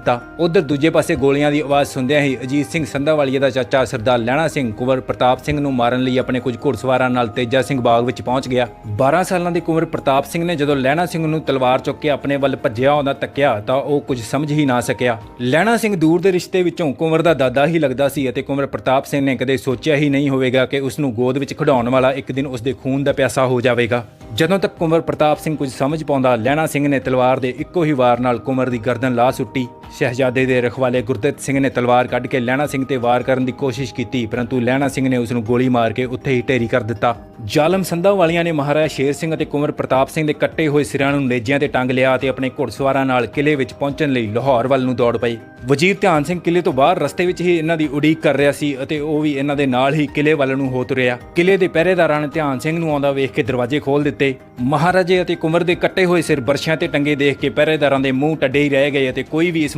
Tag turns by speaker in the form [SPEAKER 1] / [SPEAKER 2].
[SPEAKER 1] ਦਿੱਤਾ। ਉਧਰ ਦੂਜੇ ਪਾਸੇ ਗੋਲੀਆਂ ਦੀ ਆਵਾਜ਼ ਸੁਣਦਿਆਂ ਹੀ ਅਜੀਤ ਸਿੰਘ ਸੰਧਾਵਾਲੀਆ ਦਾ ਚਾਚਾ ਸਰਦਾਰ ਲਹਿਣਾ ਸਿੰਘ, ਕੁਵਰ ਪ੍ਰਤਾਪ ਸਿੰਘ ਨੂੰ ਮਾਰਨ ਲਈ ਆਪਣੇ ਕੁਝ ਘੁੜਸਵਾਰਾਂ ਨਾਲ ਤੇਜਾ ਸਿੰਘ ਬਾਗ ਵਿੱਚ ਪਹੁੰਚ ਗਿਆ। 12 ਸਾਲਾਂ ਦੀ ਕੁੰਵਰ ਪ੍ਰਤਾਪ ਸਿੰਘ ਨੇ ਜਦੋਂ ਲਹਿਣਾ ਸਿੰਘ ਨੂੰ ਤਲਵਾਰ ਚੁੱਕ ਕੇ ਆਪਣੇ ਵੱਲ ਭੱਜਿਆ ਆਉਂਦਾ ਤੱਕਿਆ ਤਾਂ ਉਹ ਕੁਝ ਸਮਝ ਹੀ ਨਾ ਸਕਿਆ। ਲਹਿਣਾ ਸਿੰਘ ਦੂਰ ਦੇ ਰਿਸ਼ਤੇ ਵਿੱਚੋਂ ਕੁੰਵਰ ਦਾ ਦਾਦਾ ਹੀ ਲੱਗਦਾ ਸੀ ਅਤੇ ਕੁੰਵਰ ਪ੍ਰਤਾਪ ਸਿੰਘ ਨੇ ਕਦੇ ਸੋਚਿਆ ਹੀ ਨਹੀਂ ਹੋਵੇਗਾ ਕਿ ਉਸ ਨੂੰ ਗੋਦ ਵਿੱਚ ਖਿਡਾਉਣ ਵਾਲਾ ਇੱਕ ਦਿਨ ਉਸ ਦੇ ਖੂਨ ਦਾ ਪਿਆਸਾ ਹੋ ਜਾਵੇਗਾ। ਜਦੋਂ ਤੱਕ ਕੁੰਵਰ ਪ੍ਰਤਾਪ ਸਿੰਘ ਕੁਝ ਸਮਝ ਪਾਉਂਦਾ, ਲਹਿਣਾ ਸਿੰਘ ਨੇ ਤਲਵਾਰ ਦੇ ਇੱਕੋ ਹੀ ਵਾਰ ਨਾਲ ਕੁੰਵਰ ਦੀ ਗਰਦਨ ਲਾ ਸੁੱਟੀ। ਸ਼ਹਿਜ਼ਾਦੇ ਦੇ ਰਖਵਾਲੇ ਗੁਰਦਿੱਤ ਸਿੰਘ ਨੇ ਤਲਵਾਰ ਕੱਢ ਕੇ ਲਹਿਣਾ ਸਿੰਘ ਤੇ ਵਾਰ ਕਰਨ ਦੀ ਕੋਸ਼ਿਸ਼ ਕੀਤੀ, ਪਰੰਤੂ ਲਹਿਣਾ ਸਿੰਘ ਨੇ ਉਸ ਨੂੰ ਗੋਲੀ ਮਾਰ ਕੇ ਉੱਥੇ ਹੀ ਢੇਰੀ ਕਰ ਦਿੱਤਾ। ਜ਼ਾਲਮ ਸੰਧਾ ਵਾਲੀਆਂ ਨੇ ਮਹਾਰਾਜਾ ਸ਼ੇਰ ਸਿੰਘ ਅਤੇ ਕੁੰਵਰ ਪ੍ਰਤਾਪ ਸਿੰਘ ਦੇ ਕੱਟੇ ਹੋਏ ਸਿਰਾਂ ਨੂੰ ਨੇਜਿਆਂ ਤੇ ਟੰਗ ਲਿਆ ਤੇ ਆਪਣੇ ਘੁੜਸਵਾਰਾਂ ਨਾਲ ਕਿਲੇ ਵਿੱਚ ਪਹੁੰਚਣ ਲਈ ਲਾਹੌਰ ਵੱਲ ਨੂੰ ਦੌੜ ਪਏ ਵਜ਼ੀਰ ਧਿਆਨ ਸਿੰਘ ਕਿਲੇ ਤੋਂ ਬਾਹਰ ਰਸਤੇ ਵਿੱਚ ਹੀ ਇਹਨਾਂ ਦੀ ਉਡੀਕ ਕਰ ਰਿਹਾ ਸੀ ਅਤੇ ਉਹ ਵੀ ਇਹਨਾਂ ਦੇ ਨਾਲ ਹੀ ਕਿਲੇ ਵੱਲ ਨੂੰ ਹੋ ਤੁਰਿਆ। ਕਿਲੇ ਦੇ ਪਹਿਰੇਦਾਰਾਂ ਨੇ ਧਿਆਨ ਸਿੰਘ ਨੂੰ ਆਉਂਦਾ ਵੇਖ ਕੇ ਦਰਵਾਜ਼ੇ ਖੋਲ ਦਿੱਤੇ। ਮਹਾਰਾਜੇ ਅਤੇ ਕੁੰਵਰ ਦੇ ਕੱਟੇ ਹੋਏ ਸਿਰ ਬਰਸ਼ਿਆਂ ਤੇ ਟੰਗੇ ਦੇਖ ਕੇ ਪਹਿਰੇਦਾਰਾਂ ਦੇ ਮੂੰਹ ਟੱਡੇ ਹੀ ਰਹਿ ਗਏ ਅਤੇ ਕੋਈ ਵੀ ਇਸ